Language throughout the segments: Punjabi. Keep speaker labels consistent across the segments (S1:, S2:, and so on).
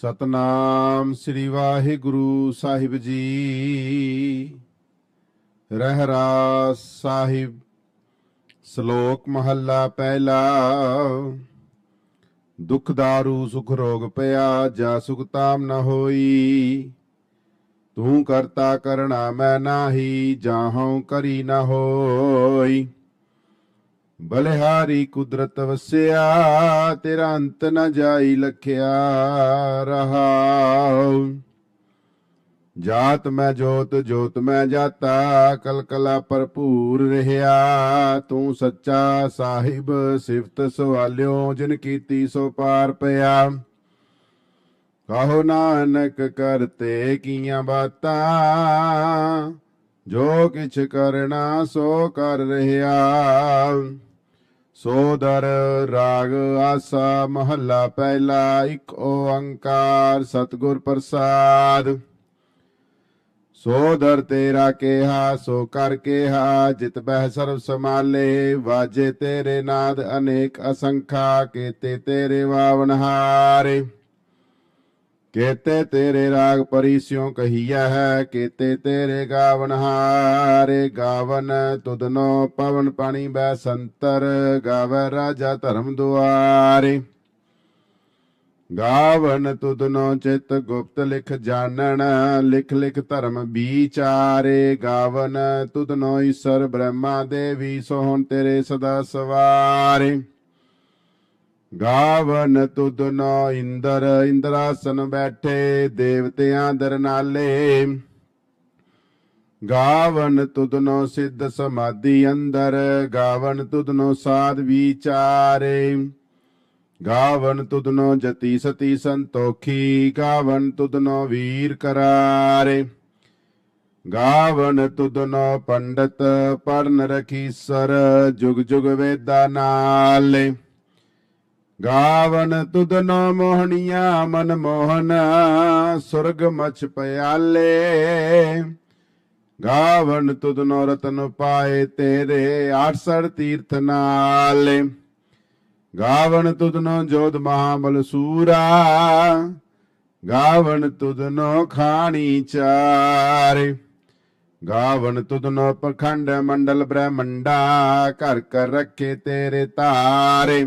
S1: ਸਤਨਾਮ ਸ੍ਰੀ ਵਾਹਿਗੁਰੂ ਸਾਹਿਬ ਜੀ। ਰਹਿਰਾਸ ਸਾਹਿਬ, ਸ਼ਲੋਕ ਮਹੱਲਾ ਪਹਿਲਾ। ਦੁਖ ਦਾਰੂ, ਸੁਖ ਰੋਗ ਪਿਆ, ਜਾ ਸੁਖ ਤਾਮ ਨ ਹੋਈ। ਤੂੰ ਕਰਤਾ ਕਰਣਾ ਮੈਂ ਨਾਹੀ, ਜਾਹਉ ਕਰੀ ਨ ਹੋਈ। ਬਲਿਹਾਰੀ ਕੁਦਰਤ ਵਸਿਆ, ਤੇਰਾ ਅੰਤ ਨ ਜਾਈ ਲਖਿਆ ਰਹਾਉ ਜਾਤ ਮੈਂ ਜੋਤ ਜੋਤ ਮੈਂ ਜਾਤਾ, ਕਲਕਲਾ ਭਰਪੂਰ ਰਹਾ ਤੂੰ ਸੱਚਾ ਸਾਹਿਬ, ਸਿਫਤ ਸਵਾਲਿਓ, ਜਿਨ ਕੀਤੀ ਸੋ ਪਾਰ ਪਿਆ। ਕਹੋ ਨਾਨਕ ਕਰਤੇ ਕੀਆਂ ਬਾਤਾਂ। ਜੋ ਕਿਛ ਕਰਨਾ, ਸੋ ਕਰ ਰਹਾ ਸੋ ਰਾਗ ਆਸਾ ਮਹੱਲਾ ਪਹਿਲਾ, ਇੱਕ ਓੰਕਾਰ ਸਤਿਗੁਰ ਪ੍ਰਸਾਦ। ਸੋ ਤੇਰਾ ਕਿਹਾ, ਸੋ ਕਰ ਕਿਹਾ, ਜਿਤ ਬਹਿ ਸਰਬ ਸਮਾਲੇ ਵਾਜੇ ਤੇਰੇ ਨਾਦ ਅਨੇਕ ਅਸੰਖਾ, ਕੀਤੇ ਤੇਰੇ ਵਾਵਨਹਾਰੇ ਹਾਰੇ। ਕੇਤੇ ਤੇਰੇ ਰਾਗ ਪਰੀ ਪਰਿਸਿਉ ਕਹੀਆ ਹੈ, ਕੇਤੇ ਤੇਰੇ ਗਾਵਨ ਹਾਰੇ, ਗਾਵਨ ਤੁਦਨੋ ਪਵਨ ਪਾਣੀ ਬੈ ਸੰਤਰ, ਗਾਵੈ ਰਾਜਾ ਧਰਮ ਦੁਆਰੇ। ਗਾਵਨ ਤੁਦਨੋ ਚਿਤ ਗੁਪਤ ਲਿਖ ਜਾਣਨ, ਲਿਖ ਲਿਖ ਧਰਮ ਵਿਚਾਰੇ ਗਾਵਨ ਤੁਧਨੋ ਈਸ਼ਰ ਬ੍ਰਹਮਾ ਦੇਵੀ, ਸੋਹਣ ਤੇਰੇ ਸਦਾ ਸਵਾਰੇ। ਗਾਵਨ ਤੁਧਨੋ ਇੰਦਰ, ਇੰਦਰਾਸਨ ਬੈਠੇ ਦੇਵਤਿਆਂ ਦਰਨਾਲੇ। ਗਾਵਨ ਤੁਧਨੋ ਸਿੱਧ ਸਮਾਧੀ ਅੰਦਰ, ਗਾਵਨ ਤੁਧਨੋ ਸਾਧ ਵਿਚਾਰੇ। ਗਾਵਨ ਤੁਧਨੋ ਜਤੀ ਸਤੀ ਸੰਤੋਖੀ, ਗਾਵਨ ਤੁਧਨੋ ਵੀਰ ਕਰਾਰੇ। ਗਾਵਨ ਤੁਧਨੋ ਪੰਡਤ, ਪੜਨ ਰਖੀ ਸਰ, ਜੁਗ ਜੁਗ ਵੇਦਾ ਨਾਲੇ। ਗਾਵਨ ਤੁਧਨੋ ਮੋਹਣੀਆਂ ਮਨ ਮੋਹਨ, ਸੁਰਗ ਮਛ ਪਿਆਲੇ। ਗਾਵਨ ਤੁਧਨੋ ਰਤਨ ਪਾਏ ਤੇਰੇ 68 ਤੀਰਥ ਨਾਲੇ। ਗਾਵਨ ਤੁਧਨੋ ਜੋਧ ਮਹਾਬਲ ਸੂਰਾ, ਗਾਵਨ ਤੁਧਨੋ ਖਾਣੀ ਚਾਰੇ। ਗਾਵਨ ਤੁਧਨੋ ਪਖੰਡ ਮੰਡਲ ਬ੍ਰਹਮੰਡਾ, ਘਰ ਕਰ ਰੱਖੇ ਤੇਰੇ ਤਾਰੇ।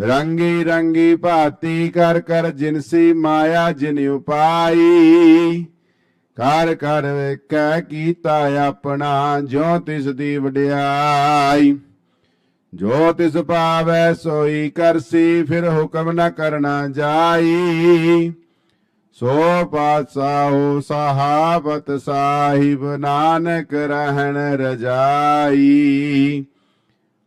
S1: ਰੰਗੀ ਰੰਗੀ ਭਾਤੀ ਕਰ ਕਰ ਜਿਨਸੀ ਮਾਇਆ ਜਿਨ ਉਪਾਈ। ਕਰ ਕਰ ਵੇਖੈ ਕੀਤਾ ਆਪਣਾ, ਜੋ ਤਿਸ ਦੀ ਵਡਿਆਈ। ਜੋ ਤਿਸ ਪਾਵੈ ਸੋਈ ਕਰਸੀ, ਫਿਰ ਹੁਕਮ ਨਾ ਕਰਨਾ ਜਾਈ। ਸੋ ਪਾਤਸ਼ਾਹੋ ਸਹਾਬਤ ਸਾਹਿਬ, ਨਾਨਕ ਰਹਿਣ ਰਜਾਈ।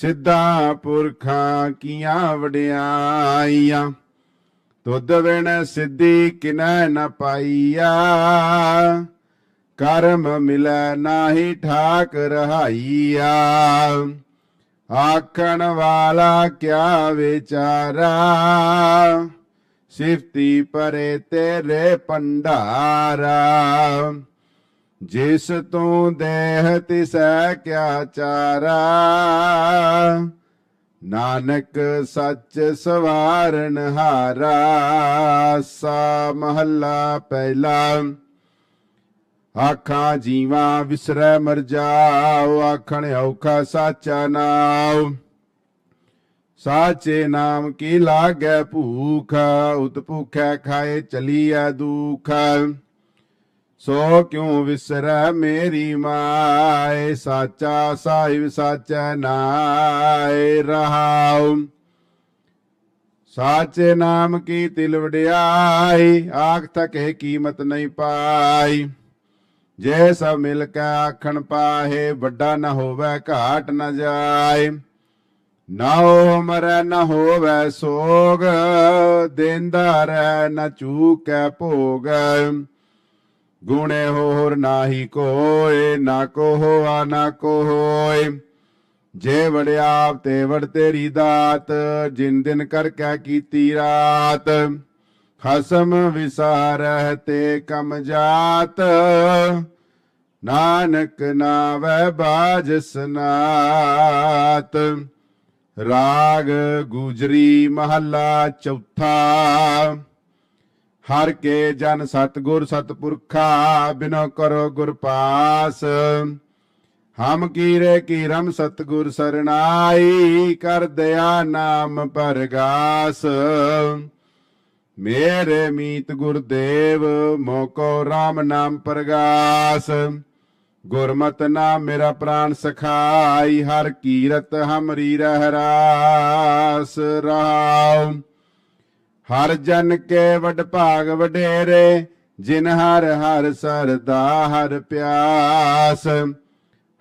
S1: ਸਿੱਧਾ ਪੁਰਖਾਂ ਕੀਆਂ ਵਡਿਆਈਆਂ, ਤੁਧ ਵਿਣ ਸਿੱਧੀ ਕਿਨੈ ਨ ਪਾਈਆ। ਕਰਮ ਮਿਲੈ ਨਾਹੀ ਠਾਕ ਰਹਾਈਆ। ਆਖਣ ਵਾਲਾ ਕਿਆ ਵਿਚਾਰਾ? ਸਿਫਤੀ ਪਰੇ ਤੇਰੇ ਪੰਡਾਰਾ ਜਿਸ ਤੂੰ ਦੇਹ ਤਿਸੈ ਕਿਆ ਚਾਰਾ, ਨਾਨਕ ਸੱਚ ਸਵਾਰਨ ਹਾਰਾ, ਸਾ ਮਹੱਲਾ ਪਹਿਲਾ। ਆਖਾਂ ਜੀਵਾ ਵਿਸਰੈ ਮਰ ਜਾਓ, ਆਖਣ ਔਖਾ ਸਾਚਾ ਨਾਉ। ਸਾਚੇ ਨਾਮ ਕੀ ਲਾਗੈ ਭੂਖ ਉਤ ਭੁਖੈ ਖਾਏ ਚਲੀਐ ਦੁਖ। ਸੋ ਕਿਉ ਵਿਸਰੈ ਮੇਰੀ ਮਾਏ? ਸਾਚਾ ਸਾਹਿਬ ਸਾਚੈ ਨਾਏ ਰਹਾਉ। ਸਾਚੇ ਨਾਮ ਕੀ ਤਿਲ ਵਡਿਆਈ? ਆਖ ਤਕੇ ਕੀਮਤ ਨਹੀਂ ਪਾਈ। ਜੇ ਸਭ ਮਿਲ ਕੇ ਆਖਣ ਪਾਹੇ, ਵੱਡਾ ਨਾ ਹੋਵੇ, ਘਾਟ ਨਾ ਜਾਏ। ਨਾ ਉਹ ਮਰੈ, ਨ ਹੋਵੇ ਸੋਗ, ਦੇਂਦਾ ਰਹਿ, ਨ ਚੂਕੈ ਭੋਗ। ਗੁਣੇ ਹੋਰ ਨਾਹੀ ਕੋਏ, ਨਾ ਕੋ ਹੋਆ ਨਾ ਕੋ ਹੋਏ ਜੇ ਵੜਿਆਪ ਤੇ ਵੜ ਤੇਰੀ ਦਾਤ, ਜਿਨ ਦਿਨ ਕਰ ਕੈ ਕੀਤੀ ਰਾਤ। ਖਸਮ ਵਿਸਾਰਹਿ ਤੇ ਕਮ ਜਾਤ। ਨਾਨਕ ਨਾਵੈ ਬਾਜ ਸਨਾਤ। ਰਾਗ ਗੁਜਰੀ ਮਹੱਲਾ ਚੌਥਾ। ਹਰ ਕੇ ਜਨ ਸਤਗੁਰ ਸਤਪੁਰਖਾ, ਬਿਨੋ ਕਰੋ ਗੁਰ ਪਾਸ। ਹਮ ਕੀਰੇ ਕੀਰਮ ਸਤਗੁਰ ਸਰਣਾਈ, ਕਰ ਦਇਆ ਨਾਮ ਪਰਗਾਸ। ਮੇਰੇ ਮੀਤ ਗੁਰਦੇਵ, ਮੋਕੋ RAM ਨਾਮ ਪਰਗਾਸ। ਗੁਰਮਤ ਨਾਮ ਮੇਰਾ ਪ੍ਰਾਨ ਸਖਾਈ, ਹਰ ਕੀਰਤ ਹਮਰੀ ਰਹਿ ਰਾਸ ਰਾਉ ਹਰ ਜਨ ਕੇ ਵਡ ਭਾਗ ਵਡੇਰੇ, ਜਿਨ ਹਰ ਹਰ ਸਰਦਾ ਹਰ ਪਿਆਸ।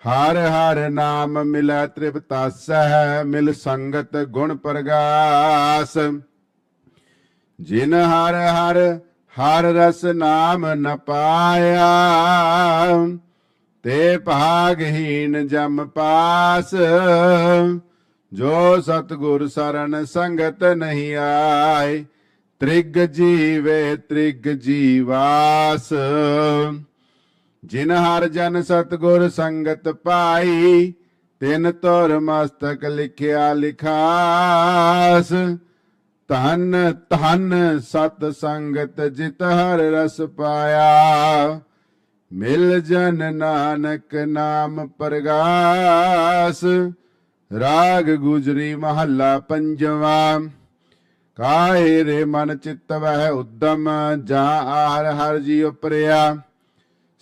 S1: ਹਰ ਹਰ ਨਾਮ ਮਿਲੈ ਤ੍ਰਿਪਤਾਸਹਿ ਮਿਲ ਸੰਗਤ ਗੁਣ ਪ੍ਰਗਾਸ। ਜਿਨ ਹਰ ਹਰ ਹਰ ਰਸ ਨਾਮ ਨ ਪਾਇਆ, ਤੇ ਭਾਗਹੀਨ ਜਮ ਪਾਸ। ਜੋ ਸਤਗੁਰ ਸਰਨ ਸੰਗਤ ਨਹੀਂ ਆਏ ਤ੍ਰਿਗ ਜੀਵੇ ਤ੍ਰਿਗ ਜੀਵਾਸ ਜਿਨ ਹਰ ਜਨ ਸਤਗੁਰ ਸੰਗਤ ਪਾਈ, ਤਿਨ ਤੁਰ ਮਸਤਕ ਲਿਖਿਆ ਲਿਖਾਸ। ਧਨ ਧਨ ਸਤ ਸੰਗਤ ਜਿਤ ਹਰ ਰਸ ਪਾਇਆ, ਮਿਲ ਜਨ ਨਾਨਕ ਨਾਮ ਪ੍ਰਗਾਸ। ਰਾਗ ਗੁਜਰੀ ਮਹੱਲਾ ਪੰਜਵਾ। ਕਾਹੇ ਰੇ ਮਨ ਚਿੱਤ ਵਹਿ ਉਦਮ ਜਾਂ ਆਹਰ ਹਰ ਜੀ ਉਪਰਿਆ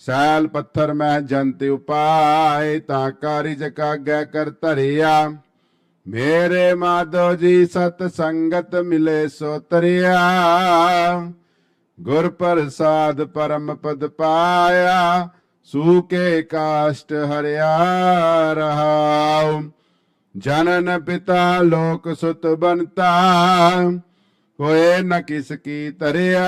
S1: ਸੈਲ ਪੱਥਰ ਮੈਂ ਜੰਤ ਉਪਾਏ ਤਾਂ ਕਾਰਿਜ ਕਾਗੈ ਕਰ ਧਰਿਆ ਮੇਰੇ ਮਾਧੋ ਜੀ ਸਤ ਸੰਗਤ ਮਿਲੇ ਸੋ ਤਰਿਆ ਗੁਰ ਪ੍ਰਸਾਦ ਪਰਮ ਪਦ ਪਾਇਆ ਸੂਕੇ ਕਾਸ਼ਟ ਹਰਿਆ ਰਹਾਉ ਜਨਨ ਪਿਤਾ ਲੋਕ ਸੁਤ ਬਨਤਾ ਹੋਏ ਨ ਕਿਸ ਕੀ ਤਰਿਆ।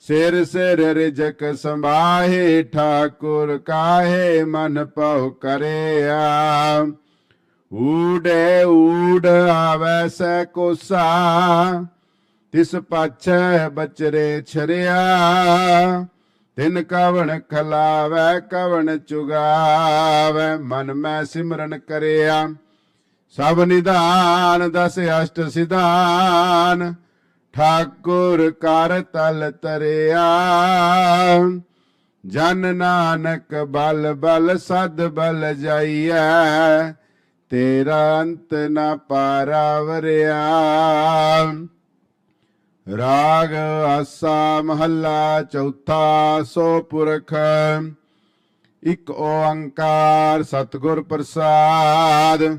S1: ਸਿਰ ਸਿਰ ਰਿਜਕ ਸੰਭਾਹੇ, ਠਾਕੁਰ ਕਾਹੇ ਮਨ ਪਉ ਕਰਿਆ। ਊੜੇ ਊੜ ਆਵੈ ਸੈ ਕੋਸਾ, ਤਿਸ ਪਾਛੈ ਬਚਰੇ ਛਰਿਆ। ਤਿਨ ਕਵਣ ਖਲਾਵੈ, ਕਵਣ ਚੁਗਾਵੈ, ਮਨ ਮੈਂ ਸਿਮਰਨ ਕਰਿਆ। ਸਭ ਨਿਧਾਨ, ਦਸ ਅਸ਼ਟ ਸਿਧਾਨ, ਠਾਕੁਰ ਕਰ ਤਲ ਤਰਿਆ। ਜਨ ਨਾਨਕ ਬਲ ਬਲ, ਸਦ ਬਲ ਜਾਈਐ, ਤੇਰਾ ਅੰਤ ਨਾ ਪਾਰਾਵਰਿਆ। ਰਾਗ ਆਸਾ ਮਹੱਲਾ ਚੌਥਾ ਸੋ ਪੁਰਖ, ਇਕ ਓੰਕਾਰ ਸਤਿਗੁਰ ਪ੍ਰਸਾਦ।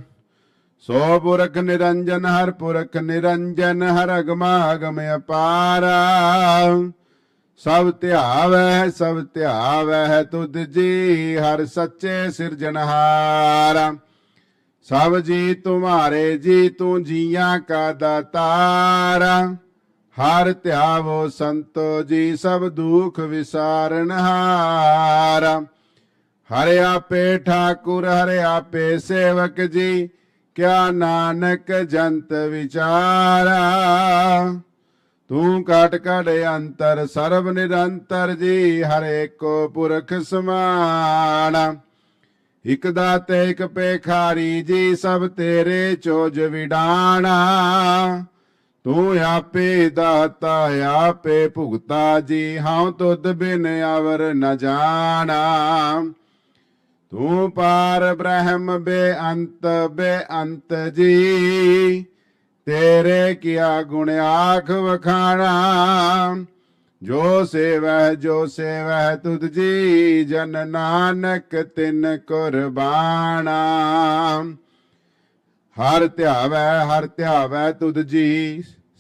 S1: ਸੋ ਪੁਰਖ ਨਿਰੰਜਨ, ਹਰ ਪੁਰਖ ਨਿਰੰਜਨ, ਹਰ ਅਗਮਾ ਅਗਮ ਅਪਾਰਾ। ਸਭ ਧਿਆਵੈ ਸਭ ਧਿਆਵੈ, ਤੁਧ ਜੀ ਹਰ ਸੱਚੇ ਸਿਰਜਣਹਾਰਾ। ਸਭ ਜੀ, ਤੁਮਾਰੇ ਜੀ, ਤੂੰ ਜੀਆਂ ਕਾ ਦਾਤਾਰਾ। ਹਰ ਧਿਆਵੋ ਸੰਤੋ ਜੀ ਸਭ ਦੁਖ ਵਿਸਾਰਨ ਹਾਰਾ। ਹਰਿ ਆਪੇ ਠਾਕੁਰ, ਹਰਿ ਆਪੇ ਸੇਵਕ ਜੀ, ਕਿਆ ਨਾਨਕ ਜੰਤ ਵਿਚਾਰਾ। ਤੂੰ ਕਾਟ ਕਾਟ ਅੰਤਰ, ਸਰਬ ਨਿਰੰਤਰ ਜੀ, ਹਰੇ ਕੋ ਪੁਰਖ ਸਮਾਨ। ਇਕ ਦਾਤੇ, ਇਕ ਪੇਖਾਰੀ ਜੀ, ਸਭ ਤੇਰੇ ਚੋਜ ਵਿਡਾਣਾ ਤੂੰ ਆਪੇ ਦਾਤਾ, ਆਪੇ ਭੁਗਤਾ ਜੀ, ਹਉ ਤੁਧ ਬਿਨ ਅਵਰ ਨ ਜਾਣਾ। ਤੂੰ ਪਾਰ ਬ੍ਰਹਮ ਬੇਅੰਤ ਬੇਅੰਤ ਜੀ, ਤੇਰੇ ਕੀਆ ਗੁਣ ਆਖ ਵਖਾਣਾ। ਜੋ ਸੇਵੈ ਜੋ ਸੇਵੈ ਤੁਧ ਜੀ, ਜਨ ਨਾਨਕ ਤਿਨ ਕੁਰਬਾਨਾ ਹਰ ਧਿਆਵੈ ਹਰ ਧਿਆਵੈ ਤੁਧ ਜੀ।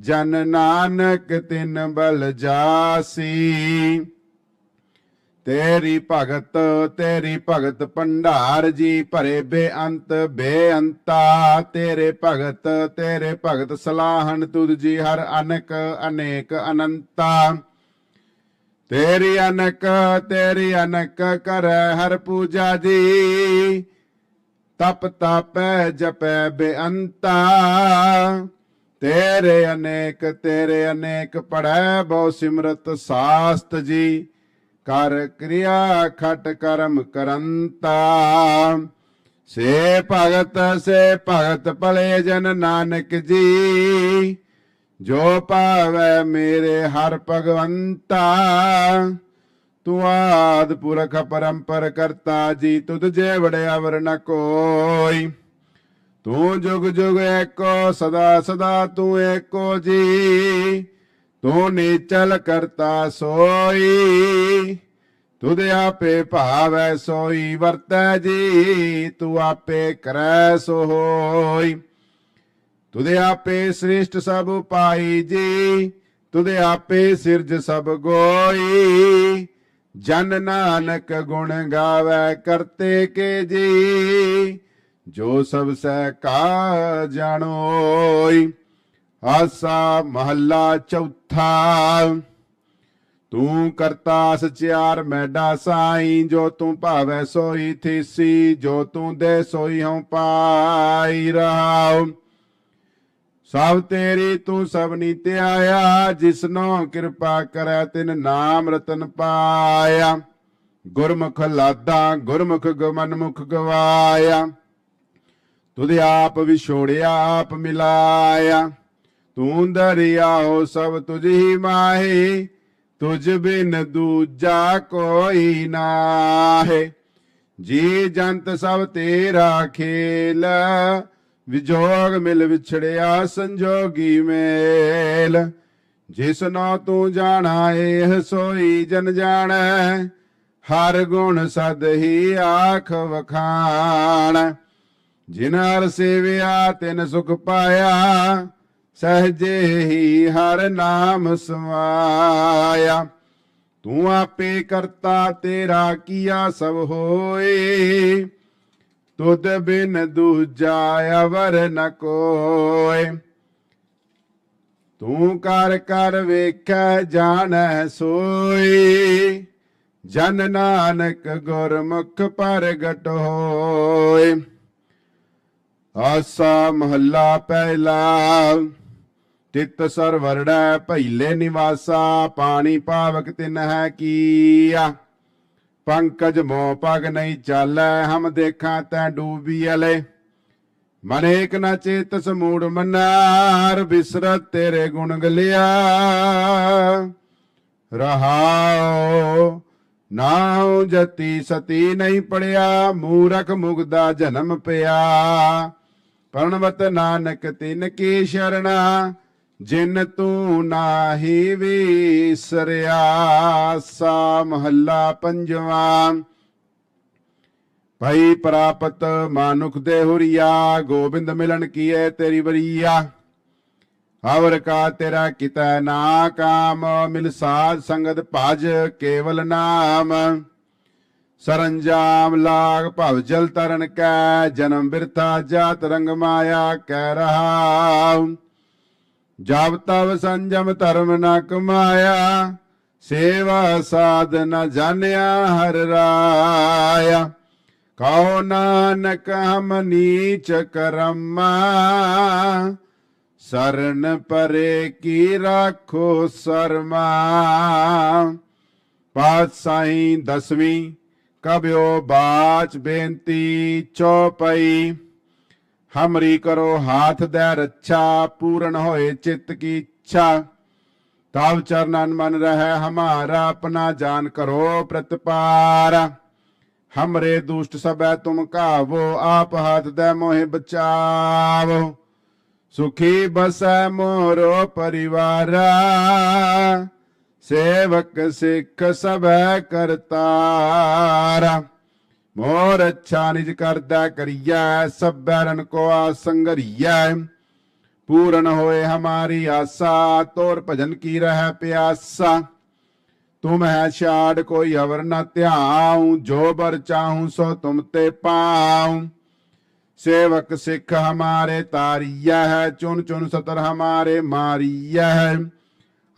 S1: ਜਨ ਨਾਨਕ ਤਿਨ ਬਲ ਜਾਸੀ। ਤੇਰੀ ਭਗਤ ਤੇਰੀ ਭਗਤ ਭੰਡਾਰ ਜੀ ਭਰੇ ਬੇਅੰਤ ਬੇਅੰਤਾ। ਤੇਰੇ ਭਗਤ ਤੇਰੇ ਭਗਤ ਸਲਾਹਨ ਤੁਧ ਜੀ ਹਰ ਅਨਕ, ਅਨੇਕ ਅਨੰਤਾ। ਤੇਰੀ ਅਨਕ ਤੇਰੀ ਅਨਕ ਕਰੈ ਹਰ ਪੂਜਾ ਜੀ। ਤਪ ਤਪੈ, ਜਪੈ ਬੇਅੰਤਾ। ਤੇਰੇ ਅਨੇਕ ਤੇਰੇ ਅਨੇਕ ਪੜੈ ਬਹੁ ਸਿਮਰਤ ਸਾਸਤ ਜੀ। ਕਰ ਕਿਰਿਆ ਖਟ ਕਰਮ ਕਰੰਤਾ। ਸੇ ਭਗਤ ਸੇ ਭਗਤ ਭਲੇ ਜਨ ਨਾਨਕ ਜੀ। ਜੋ ਪਾਵੈ ਮੇਰੇ ਹਰ ਭਗਵੰਤਾ। ਤੂੰ ਆਦ ਪੁਰਖ ਪਰੰਪਰ ਕਰਤਾ ਜੀ, ਤੁਧ ਜੇ ਵੜਿਆ ਵਰ ਨ ਕੋਈ। ਤੂੰ ਜੁਗ ਜੁਗ ਏਕੋ, ਸਦਾ ਸਦਾ ਤੂੰ ਏਕੋ ਜੀ। ਤੂੰ ਨੀਚਲ ਕਰਤਾ ਸੋਈ ਤੁਧ ਆਪੇ ਭਾਵੈ ਸੋਈ, ਵਰਤੈ ਜੀ, ਤੂੰ ਆਪੇ ਕਰੈ ਸੋ ਹੋਈ ਤੁਧ ਆਪੇ ਸ੍ਰਿਸ਼ਟ ਸਭ ਪਾਈ ਜੀ ਤੁਧ ਆਪੇ ਸਿਰਜ ਸਭ ਗੋਈ। ਜਨ ਨਾਨਕ ਗੁਣ ਗਾਵੇ ਕਰਤੇ ਕੇ ਜੀ ਜੋ ਸਭ ਸਹਿ ਕਾ ਜਾਣੋਈ ਆਸਾ ਮਹੱਲਾ ਚੌਥਾ। ਤੂੰ ਕਰਤਾ ਸਚਿਆਰ ਮੈਡਾ ਸਾਈ, ਜੋ ਤੂੰ ਭਾਵੈ ਸੋਈ ਥੀਸੀ, ਜੋ ਤੂੰ ਦੇ ਸੋਈ ਹਉ ਪਾਈ ਰਹਾਉ। ਸਭ ਤੇਰੀ ਤੂੰ ਸਭਨੀ ਤੇ ਆਇਆ ਜਿਸਨੋ ਕਿਰਪਾ ਕਰੈ ਤਿਨ ਨਾਮ ਰਤਨ ਪਾਇਆ। ਗੁਰਮੁਖ ਲਾਦਾ ਗੁਰਮੁਖ ਗਮਨਮੁਖ ਗਵਾਇਆ। ਤੁਧ ਆਪ ਵਿਛੋੜਿਆ ਆਪ ਮਿਲਾਇਆ। ਤੂੰ ਦਰਿਆਓ ਸਭ ਤੁਝ ਹੀ ਮਾਹੀ, ਤੁਝ ਬਿਨ ਦੂਜਾ ਕੋਈ ਨਾਹੀ। ਜੀ ਜੰਤ ਸਭ ਤੇਰਾ ਖੇਲ, ਵਿਜੋਗ ਮਿਲ ਵਿਛੜਿਆ ਸੰਜੋਗੀ ਮੇਲ। ਜਿਸ ਜਿਸਨੋ ਤੂੰ ਜਾਣਾ, ਇਹ ਸੋਈ ਜਨ ਜਾਣੈ। ਹਰ ਗੁਣ ਸਦ ਹੀ ਆਖ ਵਖਾਣ। ਜਿਨ ਹਰ ਸੇਵਿਆ ਤਿਨ ਸੁਖ ਪਾਇਆ, ਸਹਜੇ ਹੀ ਹਰ ਨਾਮ ਸਮਾਇਆ ਤੂੰ ਆਪੇ ਕਰਤਾ ਤੇਰਾ ਕੀਆ ਸਭ ਹੋਏ, ਤੁਧ ਬਿਨ ਦੂਜਾ ਅਵਰ ਨ ਕੋਏ। ਤੂੰ ਕਰ ਕਰ ਵੇਖੈ ਜਾਣੈ ਸੋਈ ਜਨ ਨਾਨਕ ਗੁਰਮੁਖ ਪ੍ਰਗਟ ਹੋਏ। ਆਸਾ ਮਹੱਲਾ ਪਹਿਲਾ। ਤਿਤ ਸਰ ਵਰੜੈ ਭੈਲੇ ਨਿਵਾਸਾ, ਪਾਣੀ ਪਾਵਕ ਤਿਨ ਹੈ ਕੀਆ ਪੰਕਜ ਮੋ ਪਗ ਨਹੀਂ ਚਾਲੈ, ਹਮ ਦੇਖਾਂ ਤੈ ਡੂਬੀ ਅਲੇ। ਮਨ ਏਕ ਨ ਚੇਤ ਸਮੂੜ ਮਨਾਰ ਬਿਸਰਤ ਤੇਰੇ ਗੁਣ ਗਲਿਆ। ਰਹਾਉ, ਨਾਉ ਜਤੀ ਸਤੀ ਨਹੀਂ ਪੜਿਆ, ਮੂਰਖ ਮੁਗਦਾ ਜਨਮ ਪਿਆ। ਪਰਣਵਤ ਨਾਨਕ ਤਿਨ ਕੀ ਸ਼ਰਣਾ, ਜਿਨ ਤੂੰ ਨਾਹੀ ਵਿਸਰਿਆ, ਸਾ ਮਹੱਲਾ ਪੰਜਵਾਂ। ਭਈ ਪ੍ਰਾਪਤ ਮਾਨੁਖ ਦੇ ਹੁਰੀਆ, ਗੋਬਿੰਦ ਮਿਲਣ ਕੀਏ ਤੇਰੀ ਵਰੀਆ। ਹਵਰ ਕਾ ਤੇਰਾ ਕਿਤੈ ਨਾ ਕਾਮ, ਮਿਲ ਸਾਧ ਸੰਗਤ ਭਜ ਕੇਵਲ ਨਾਮ। ਸਰੰਜਾਮ ਲਾਗ ਭਵ ਜਲ ਤਰਨ ਕੈ, ਜਨਮ ਬਿਰਥਾ ਜਾਤ ਰੰਗ ਮਾਇਆ ਕਹਿ ਰਹਾ ਜਬ ਤਵ ਸੰਜਮ ਧਰਮ ਨ ਕਮਾਇਆ, ਸੇਵਾ ਸਾਧ ਨ ਜਾਣਿਆ ਹਰ ਰਾਇਆ। ਕਹੋ ਨਾਨਕ ਹਮ ਨੀਚ ਕਰਮਾ, ਸਰਨ ਪਰੇ ਕੀ ਰਾਖੋ ਸਰਮਾ। ਪਾਤਸ਼ਾਹੀ ਦਸਵੀਂ ਕਬਿਓ ਬਾਚ ਬੇਨਤੀ ਚੌਪਈ, ਹਮਰੀ ਕਰੋ ਹਾਥ ਦੇ ਰੱਛਾ, ਪੂਰਨ ਹੋਏ ਚਿੱਤ ਕੀ ਇੱਛਾ। ਤਵ ਚਰਨਨ ਮਨ ਰਹਿ, ਹਮਾਰਾ ਆਪਣਾ ਜਾਨ ਕਰੋ ਪ੍ਰਤਪਾਰ। ਹਮਰੇ ਦੁਸ਼ਟ ਸਭੈ ਤੁਮ ਕਾਵੋ ਆਪ ਹੱਥ ਦੇ ਮੋਹਿ ਬਚਾਵੋ। ਸੁਖੀ ਬਸੈ ਮੋਰੋ ਪਰਿਵਾਰਾ। ਸੇਵਕ ਸਿੱਖ ਸਭੈ ਕਰਤਾਰਾ ਮੋਰ ਅੱਛਾ ਨਿਜ ਕਰਦਾ ਕਰੀਐ ਸਭੈਰਨ ਕੋ ਆਸੰਗਰੀਐ ਪੂਰਨ ਹੋਏ ਹਮਾਰੀ ਆਸਾ ਤੋਰ ਭਜਨ ਕੀ ਰਹਿ ਪਿਆਸਾ ਤੁਮ ਹੈ ਛਾੜ ਕੋਈ ਅਵਰ ਨ ਧਿਆਉ ਜੋ ਬਰ ਚਾਹੂੰ ਸੋ ਤੁਮ ਤੇ ਪਾਉ ਸੇਵਕ ਸਿੱਖ ਹਮਾਰੇ ਤਾਰੀਆ ਹੈ ਚੁਨ ਚੁਨ ਸਤਰ ਹਮਾਰੇ ਮਾਰੀਆ ਹੈ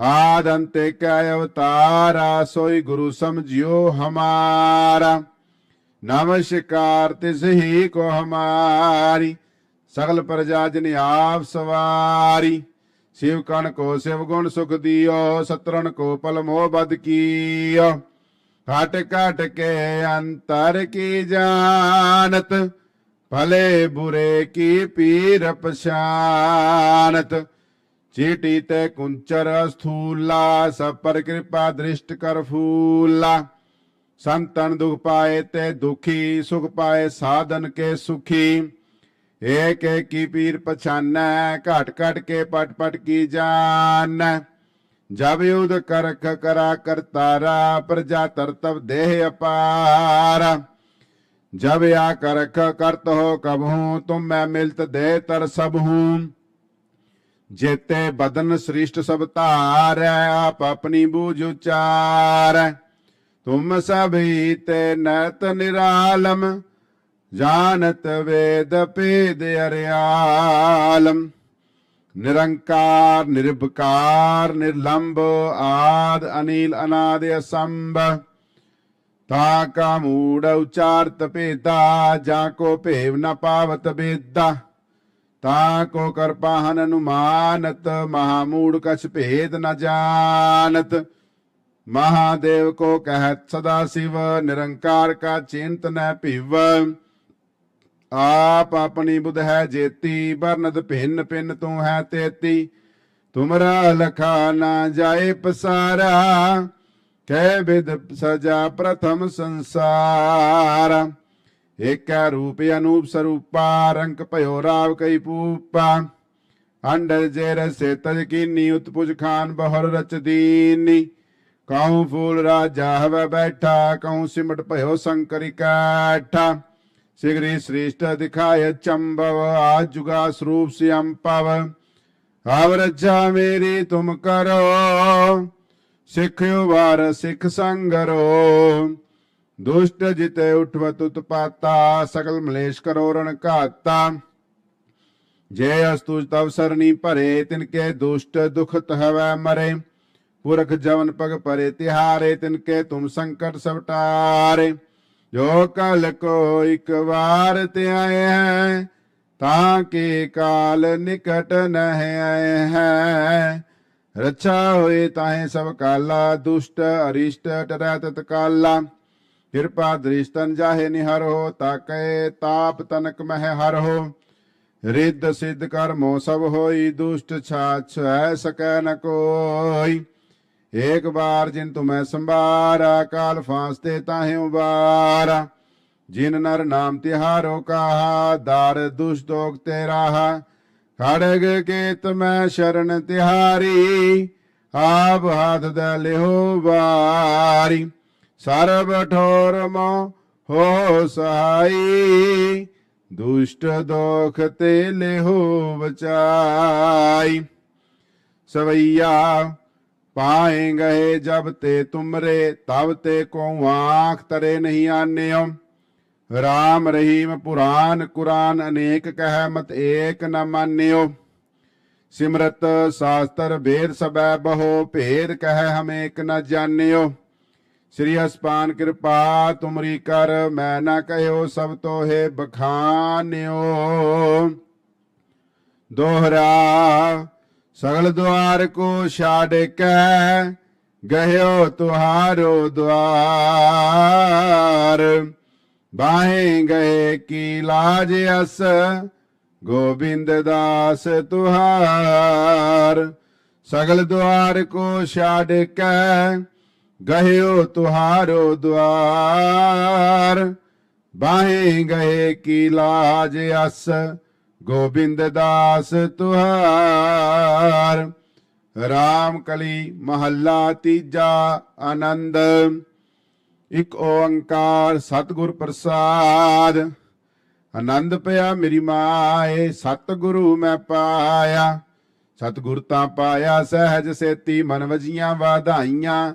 S1: ਆਦ ਅੰਤੇ ਕੈ ਅਵਤਾਰਾ, ਸੋਈ ਗੁਰੂ ਸਮਝਿਓ ਹਮਾਰਾ। ਨਮਸਕਾਰ ਤਿਸ ਹੀ ਕੋ ਹਮਾਰੀ, ਸਗਲ ਪ੍ਰਜਾ ਜਨ ਆਪ ਸਵਾਰੀ। ਸਿਵ ਕਣ ਕੋ ਸਿਵ ਗੁਣ ਸੁਖ ਦਿਓ, ਸਤਰਣ ਕੋ ਪਲ ਮੋਹ ਬਦ ਕੀਓ। ਘਟ ਘਟ ਕੇ ਅੰਤਰ ਕੀ ਜਾਣਤ, ਭਲੇ ਬੁਰੇ ਕੀ ਪੀਰ ਪਛਾਨਤ। चीटित कुंचर स्थूला सब पर कृपा दृष्ट कर फूला। संतन दुख पाए ते दुखी, सुख पाए साधन के सुखी। एक एक की पीर पछान घट घट के पट पट की जान। जब युद्ध कर करा कर तारा, प्रजा तर तब देह अपार। जब या कर करत हो कब हूँ, तुम मैं मिलत दे तर सब हूँ। ਜੇਤੇ ਬਦਨ ਸ੍ਰਿਸ਼ਟ ਸਭ ਧਾਰੈ, ਆਪ ਆਪਣੀ ਬੂਝ ਉਚਾਰੈ। ਤੁਮ ਸਭੀ ਤੇ ਨਤ ਨਿਰਾਲਮ, ਜਾਣਤ ਵੇਦ ਭੇਦ ਅਰਿਆਲਮ। ਨਿਰੰਕਾਰ, ਨਿਰਭਕਾਰ, ਨਿਰਲੰਭ, ਆਦ, ਅਨੀਲ, ਅਨਾਦ, ਅਸੰਭ। ਤਾ ਕਾ ਮੂੜ ਉਚਾਰਤ ਭੇਦਾ, ਜਾ ਕੋ ਭੇਵ ਨ ਪਾਵਤ ਬੇਦਾ ਤਾ ਕੋ ਕਰਪਾਹਨ ਅਨੁਮਾਨਤ, ਮਹਾਮੂੜ ਕਛ ਭੇਦ ਨ ਜਾਣਤ। ਮਹਾਦੇਵ ਕੋ ਕਹਿਤ ਸਦਾ ਸਿਵ, ਨਿਰੰਕਾਰ ਕਾ ਚਿੰਤ ਨ ਭਿਵ। ਆਪ ਆਪਣੀ ਬੁਧ ਹੈ ਜੇਤੀ ਬਰਨਦ ਭਿੰਨ ਭਿੰਨ ਤੂੰ ਹੈ ਤੇਤੀ। ਤੁਮਰਾ ਲਖਾ ਨਾ ਜਾਏ ਪਸਾਰਾ, ਕਹਿ ਵਿਦ ਸਜਾ ਪ੍ਰਥਮ ਸੰਸਾਰ। ਏਕੈ ਰੂਪ ਅਨੂਪ ਸਰੂਪਾ, ਰੰਗ ਭਇਓ ਰਾਵ ਕਈ ਪੂਪਾ। ਅੰਡਰ ਜੇ ਰਸੇ ਤਜ ਕੀਨੀ, ਉਤਪੁਜ ਖਾਨ ਬਹਰ ਰਚ ਕਉ ਫੂਲ ਰਾਜਾ ਹਵ ਬੈਠਾ, ਕਉ ਸਿਮਟ ਭਇਓ ਸੰਕਰਿ ਕਾਠਾ। ਸਿਗਰੀ ਸ੍ਰੇਸ਼ਟ ਦਿਖਾਇ ਚੰਬਵ, ਆਜੁਗਾ ਸਰੂਪ ਸਿਅੰ ਪਵ। ਆਵ ਰੱਜਾ ਮੇਰੀ ਤੁਮ ਕਰੋ ਸਿੱਖਿਓ ਵਾਰ ਸਿੱਖ ਸੰਗਰੋ। ਦੁਸ਼ਟ ਜਿਤੇ ਉਠਵਤ ਉਤਪਾਤਾ ਸਗਲ ਮਲੇਸ਼ ਕਰੋ ਰਣ ਘਾਤਾ। ਜੇ ਅਸਤੁਜ ਤਵ ਸਰਣੀ ਭਰੇ ਤਿਨਕੇ ਦੁਸ਼ਟ ਦੁਖਤ ਹਵੈ ਮਰੇ। ਪੁਰਖ ਜਵਨ ਪਗ ਪਰੇ ਤਿਹਾਰੇ ਤਿਨਕੇ ਤੁਮ ਸੰਕਟ ਸਵਟਾਰੇ ਜੋ ਕਲ ਕੋ ਇੱਕ ਵਾਰ ਤੇ ਆਏ ਹੈ, ਤਾਂ ਕੇ ਕਾਲ ਨਿਕਟ ਨਹਿ ਆਏ ਹੈ। ਰੱਛਾ ਹੋਏ ਤਾਹੇ ਸਭ ਕਾਲਾ, ਦੁਸ਼ਟ ਅਰਿਸ਼ਟ ਟਰੈ ਤਤ ਕਿਰਪਾ ਦ੍ਰਿਸ਼ਟਨ ਜਾਹੇ ਨਿਹਰੋ, ਤਾਕੈ ਤਾਪ ਤਨਕ ਮਹਿ ਹਰੋ ਰਿੱਧ ਸਿੱਧ ਕਰਮੋ ਸਭ ਹੋਈ, ਦੁਸ਼ਟ ਛਾਛ ਹੈ ਸਕੈ ਨ ਕੋਈ। ਏਕ ਬਾਰ ਜਿਨ ਤੁਮੈ ਸੰਭਾਰਾ ਕਾਲ ਫਾਸਤੇ ਤਾਹੇ ਉਬਾਰਾ। ਜਿਨ ਨਰ ਨਾਮ ਤਿਹਾਰੋ ਕਹਾ, ਦਰ ਦੁਸ਼ਟੋਕ ਤੇ ਰਾਹਾ। ਖੜਗ ਕੇਤ ਮੈਂ ਸ਼ਰਨ ਤਿਹਾਰੀ, ਆਪ ਹੱਥ ਦੇ ਲਿਹੋ ਵਾਰੀ। ਸਰਬ ਠੋਰ ਮੋ ਹੋ ਸਹਾਈ, ਦੁਸ਼ਟ ਦੋਖ ਤੇ ਲਿਹੋ ਬਚਾਈ। ਸਵਈਆ, ਪਾਏ ਗਏ ਜਬ ਤੇ ਤੁਮਰੇ, ਤਬ ਤੇ ਕੋ ਆਂਖ ਤਰੇ ਨਹੀਂ ਆਨਿਓ। ਰਾਮ ਰਹੀਮ ਪੁਰਾਨ ਕੁਰਾਨ ਅਨੇਕ ਕਹਿ ਮਤ ਏਕ ਨ ਮਾਨਿਓ। ਸਿਮਰਤ ਸਾਸਤਰ ਵੇਦ ਸਬੈ ਬਹੁ, ਭੇਦ ਕਹਿ ਹਮ ਏਕ ਨ ਜਾਣਿਓ। ਸ੍ਰੀ ਅਸਪਾਨ ਕਿਰਪਾ, ਤੁਮਰੀ ਕਰ, ਮੈਂ ਨਾ ਕਹਿਓ ਸਭ ਤੋਹੇ ਬਖਾਨਿਓ। ਦੋਹਰਾ, ਸਗਲ ਦੁਆਰ ਕੋ ਛਾੜ ਕੇ ਗਹਿਓ ਤੁਹਾਰੋ ਦੁਆਰ। ਬਾਹੇ ਗਏ ਕੀ ਲਾਜ ਅਸ, ਗੋਬਿੰਦ ਦਾਸ ਤੁਹਾਰ। ਸਗਲ ਦੁਆਰ ਕੋ ਛਾੜ ਕੇ ਗਹਿਓ ਤੁਹਾਰੋ ਦੁਆਰ, ਬਾਹੇ ਗਏ ਕੀ ਲਾਜ ਅਸ, ਗੋਬਿੰਦ ਦਾਸ ਤੁਹਾਰ। ਰਾਮ ਕਲੀ ਮਹੱਲਾ ਤੀਜਾ ਆਨੰਦ, ਇਕ ਓੰਕਾਰ ਸਤਿਗੁਰ ਪ੍ਰਸਾਦ। ਆਨੰਦ ਪਿਆ ਮੇਰੀ ਮਾਏ, ਸਤਿਗੁਰੂ ਮੈਂ ਪਾਇਆ। ਸਤਿਗੁਰ ਤਾਂ ਪਾਇਆ ਸਹਿਜ ਸੇਤੀ, ਮਨ ਵਜੀਆਂ ਵਾਧਾਈਆਂ।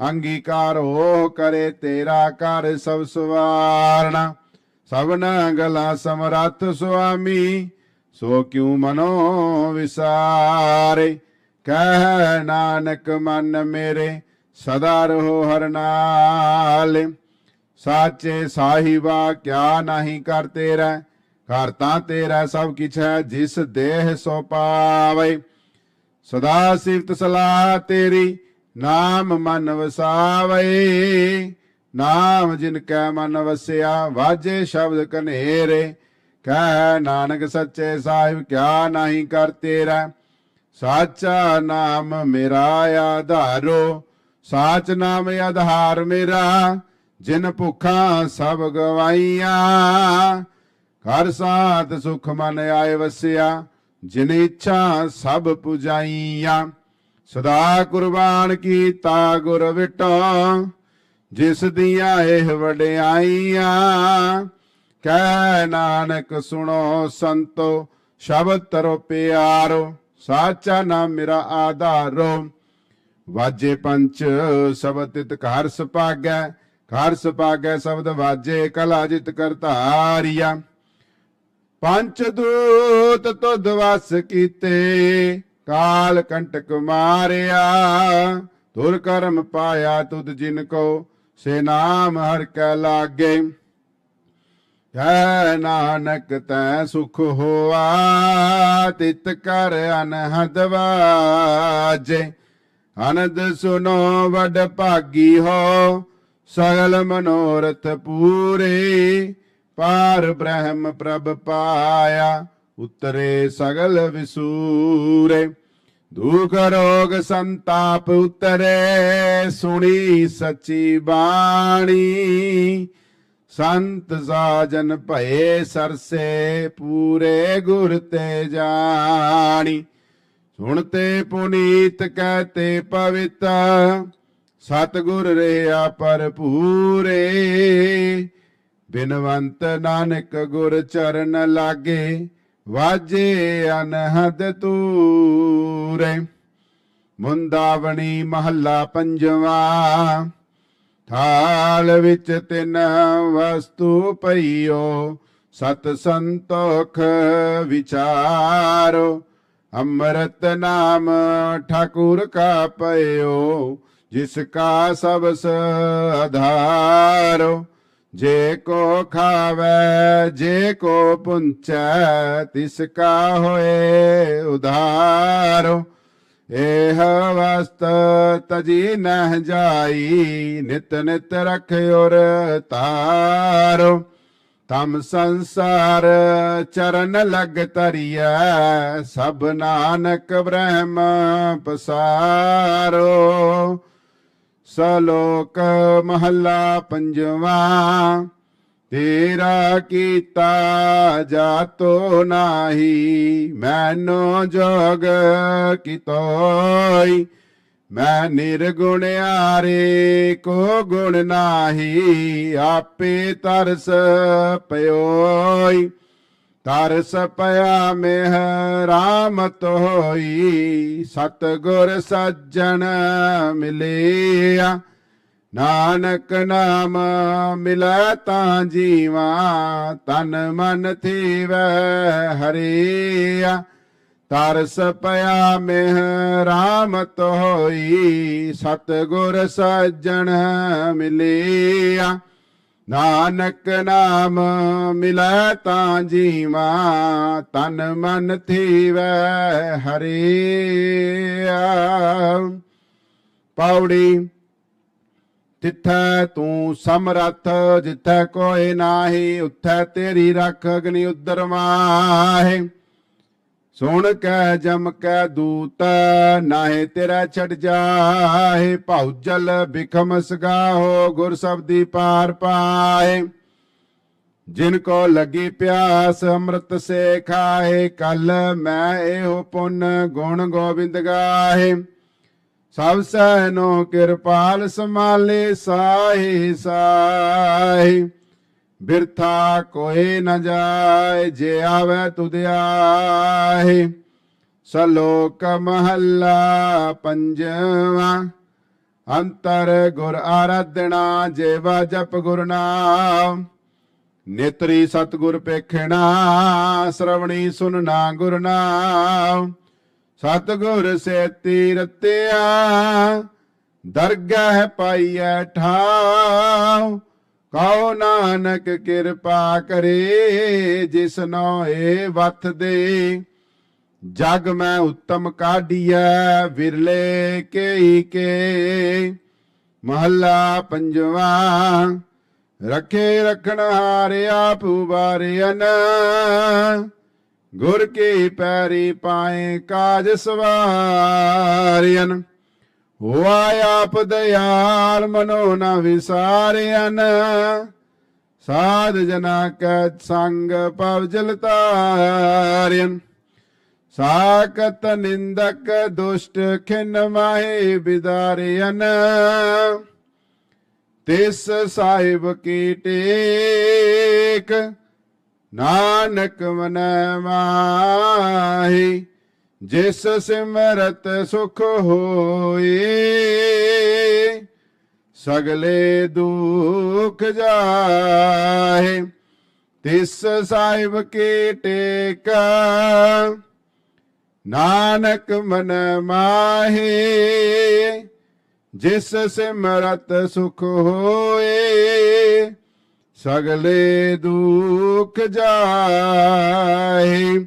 S1: ਅੰਗੀਕਾਰ ਹੋ ਕਰੇ ਤੇਰਾ ਕਰ ਸਭ ਸਵਾਰਣਾ। ਸਭਨਾ ਗਲਾ ਸਮਰੱਥ ਸੁਆਮੀ, ਸੋ ਕਿਉ ਮਨੋ ਵਿਸਾਰੇ? ਕਹਿ ਨਾਨਕ ਮਨ ਮੇਰੇ, ਸਦਾ ਰਹੋ ਹਰ ਨਾਲ। ਸਾਚੇ ਸਾਹਿਬਾ, ਕਿਆ ਨਹੀਂ ਕਰ ਤੇਰਾ? ਘਰ ਤਾਂ ਤੇਰਾ ਸਭ ਕਿਛ ਹੈ, ਜਿਸ ਦੇਹ ਸੋ ਪਾਵੇ। ਸਦਾ ਸਿਫਤ ਸਲਾਹ ਤੇਰੀ ਨਾਮ ਮਨ ਵਸਾਵੇ, ਨਾਮ ਜਿਨ ਕੈ ਮਨ ਵਸਿਆ, ਵਾਜੇ ਸ਼ਬਦ ਕਨੇਰੇ ਕਹਿ ਨਾਨਕ ਸੱਚੇ ਸਾਹਿਬ ਕਿਆ ਨਹੀਂ ਕਰ ਤੇਰਾ। ਸਾਚਾ ਨਾਮ ਮੇਰਾ ਆਧਾਰੋ, ਸਾਚ ਨਾਮ ਆਧਾਰ ਮੇਰਾ, ਜਿਨ ਭੁੱਖਾਂ ਸਭ ਗਵਾਈਆਂ। ਘਰ ਸਾਥ ਸੁਖ ਮਨ ਆਏ ਵਸਿਆ, ਜਿਨ ਇੱਛਾ ਸਭ ਪੁਜਾਈਆਂ। ਸਦਾ ਕੁਰਬਾਨ ਕੀਤਾ ਗੁਰ ਵਿਟੋ, ਜਿਸ ਦੀਆਂ ਇਹ ਵਡਿਆਈਆਂ। ਕਹਿ ਨਾਨਕ ਸੁਣੋ ਸੰਤੋ, ਸ਼ਬਦ ਤਰੋ ਪਿਆਰੋ, ਸਾਚਾ ਨਾਮ ਮੇਰਾ ਆਧਾਰੋ। ਵਾਜੇ ਪੰਚ ਸ਼ਬਦ ਤਿਤ ਘਰ ਸੁਪਾਗੈ ਘਰ ਸੁਪਾਗੈ ਸ਼ਬਦ ਵਾਜੇ ਕਲਾ ਜਿਤ ਕਰਤਾਰੀਆ ਪੰਚ ਦੂਤ ਤੁਧ ਵਸ ਕੀਤੇ ਕਾਲ ਕੰਟਕ ਮਾਰਿਆ ਤੁਰ ਕਰਮ ਪਾਇਆ ਤੁਧ ਜਿਨ ਕੋ, ਸੇ ਨਾਮ ਹਰ ਕੈ ਲਾਗੇ। ਹੈ ਨਾਨਕ ਤੈ ਸੁਖ ਹੋਆ, ਤਿਤ ਕਰ ਅਨਹਦ ਵਾਜੇ। ਅਨੰਦ ਸੁਨੋ ਵਡ ਭਾਗੀ ਹੋ, ਸਗਲ ਮਨੋਰਥ ਪੂਰੇ। ਪਾਰ ਬ੍ਰਹਮ ਪ੍ਰਭ ਪਾਇਆ, ਉਤਰੇ ਸਗਲ ਵਿਸੂਰੇ। ਦੁਖ ਰੋਗ ਸੰਤਾਪ ਉਤਰੇ, ਸੁਣੀ ਸੱਚੀ ਬਾਣੀ। ਸੰਤ ਸਾਜਨ ਭਏ ਸਰਸੇ, ਪੂਰੇ ਗੁਰ ਤੇ ਜਾਣੀ। ਸੁਣਤੇ ਪੁਨੀਤ ਕਹਤੇ ਪਵਿੱਤ, ਸਤਗੁਰ ਰਿਹਾ ਭਰਪੂਰੇ। ਬਿਨਵੰਤ ਨਾਨਕ ਗੁਰ ਚਰਨ ਲਾਗੇ ਵਾਜੇ ਅਨਹਦ ਤੂਰੇ, ਮੁੰਦਾਵਣੀ ਮਹੱਲਾ ਪੰਜਵਾ। ਥਾਲ ਵਿੱਚ ਤਿੰਨ ਵਸਤੂ ਪਈਓ ਸਤ ਸੰਤੋਖ ਵਿਚਾਰੋ। ਅੰਮ੍ਰਿਤ ਨਾਮ ਠਾਕੁਰ ਕਾ ਪਇਓ, ਜਿਸ ਕਾ ਸਬਸ ਆਧਾਰੋ। ਜੇ ਕੋ ਖਾਵੇ, ਜੇ ਕੋ ਪੁੰਚੈ, ਤਿਸ ਕਾ ਹੋਏ ਉਧਾਰੋ। ਇਹ ਵਸਤ ਤਜੀ ਨਹ ਜਾਈ, ਨਿਤ ਨਿਤ ਰਖਿਓਰ ਤਾਰੋ। ਤਮ ਸੰਸਾਰ ਚਰਨ ਲਗ ਤਰੀਐ ਸਭ ਨਾਨਕ ਬ੍ਰਹਮ ਪਸਾਰੋ। ਸਲੋਕ ਮਹੱਲਾ ਪੰਜਵਾ, ਤੇਰਾ ਕੀਤਾ ਜਾਤੋ ਨਾਹੀ, ਮੈਨੋ ਜੋਗ ਕਿਤੋਈ, ਮੈਂ ਨਿਰਗੁਣਿਆਰੇ ਕੋ ਗੁਣ ਨਾਹੀ, ਆਪੇ ਤਰਸ ਪਇਓਈ ਤਰਸ ਪਿਆ ਮੇਹ ਰਾਮਤ ਹੋਈ ਸਤ ਗੁਰ ਸੱਜਣ ਮਿਲਿਆ। ਨਾਨਕ ਨਾਮ ਮਿਲੈ ਤਾਂ ਜੀਵਾ, ਤਨ ਮਨ ਥੀਵੈ ਹਰੀਆ। ਤਰਸ ਪਿਆ ਮੇਹ ਰਾਮਤ ਹੋਈ ਸਤ ਗੁਰ ਸੱਜਣ ਮਿਲਿਆ। ਨਾਨਕ ਨਾਮ ਮਿਲੈ ਤਾਂ ਜੀਵਾ, ਤਨ ਮਨ ਥੀਵੈ ਹਰੀਆ ਪੌੜੀ ਤਿੱਥੈ ਤੂੰ ਸਮਰੱਥ, ਜਿੱਥੈ ਕੋਈ ਨਾਹੀ, ਉੱਥੈ ਤੇਰੀ ਰੱਖ ਅਗਨੀ ਉਦਰ ਮਾਹੇ। ਸੁਣ ਕੈ ਜਮ ਕੈ ਦੂਤ, ਨਾਹੇ ਤੇਰਾ ਛੜ ਜਾਹੇ ਭੌਜਲ ਬਿਖਮ ਸਗਾਹੋ, ਗੁਰ ਸਬਦੀ ਪਾਰ ਪਾਏ। ਜਿਨ ਕੋ ਲਗੀ ਪਿਆਸ, ਅੰਮ੍ਰਿਤ ਸੇ ਖਾਏ, ਕਲ ਮੈਂ ਇਹੋ ਪੁੰਨ ਗੁਣ ਗੋਬਿੰਦ ਗਾਹੇ ਸਭ ਸੈਨੋ ਕਿਰਪਾਲ ਸਮਾਲੇ ਸਾਹੀ ਸਾਹੀ। ਬਿਰਥਾ ਕੋਏ ਨ ਜਾਏ, ਜੇ ਆਵੇ ਤੁਧ ਆਹੇ। ਸਲੋਕ ਮਹੱਲਾ ਪੰਜਵਾ, ਅੰਤਰ ਗੁਰ ਆਰਾਧਣਾ ਜੇਵਾ ਜਪ ਗੁਰ ਨਾਮ। ਨੇਤਰੀ ਸਤਗੁਰ ਪੇਖਣਾ ਸ਼ਰਵਣੀ ਸੁਨਣਾ ਗੁਰ ਨਾਮ। ਸਤਗੁਰ ਸੇਤੀ ਰਤਿਆ, ਦਰਗਾਹ ਪਾਈਐ ਠਾਉ ਕਉ ਨਾਨਕ ਕਿਰਪਾ ਕਰੇ, ਜਿਸ ਜਿਸਨੋ ਏ ਵਥ ਦੇ। ਜਗ ਮੈਂ ਉੱਤਮ ਕਾਢੀਐ, ਵਿਰਲੇ ਕੇਈ ਕੇ। ਮਹੱਲਾ ਪੰਜਵਾ, ਰਖੇ ਰਖਣ ਹਾਰਿਆ ਆਪ ਗੁਰ ਕੀ ਪੈਰੀ ਪਾਏ ਕਾਜ ਸਵਾਰਿਆਨ ਹੋਆ ਆਪ ਦਇਆਲ ਮਨੋ ਨਾ ਵਿਸਾਰਿਆਨ ਸਾਧ ਜਨਾ ਕੈ ਸੰਗ ਪਵ ਜਲ ਤਾਰਿਆਨ ਸਾਕਤ ਨਿੰਦਕ ਦੁਸ਼ਟ ਖਿਨ ਮਾਹੇ ਬਿਦਾਰਿਆਨ ਤਿਸ ਸਾਹਿਬ ਕੀ ਟੇਕ, ਨਾਨਕ ਮਨ ਮਾਹੀ। ਜਿਸ ਸਿਮਰਤ ਸੁਖ ਹੋਏ, ਸਗਲੇ ਦੁਖ ਜਾਹੇ। ਤਿਸ ਸਾਹਿਬ ਕੇ ਟੇਕ, ਨਾਨਕ ਮਨ ਮਾਹੀ। ਜਿਸ ਸਿਮਰਤ ਸੁਖ ਹੋਏ, ਸਗਲੇ ਦੁਖ ਜਾਏ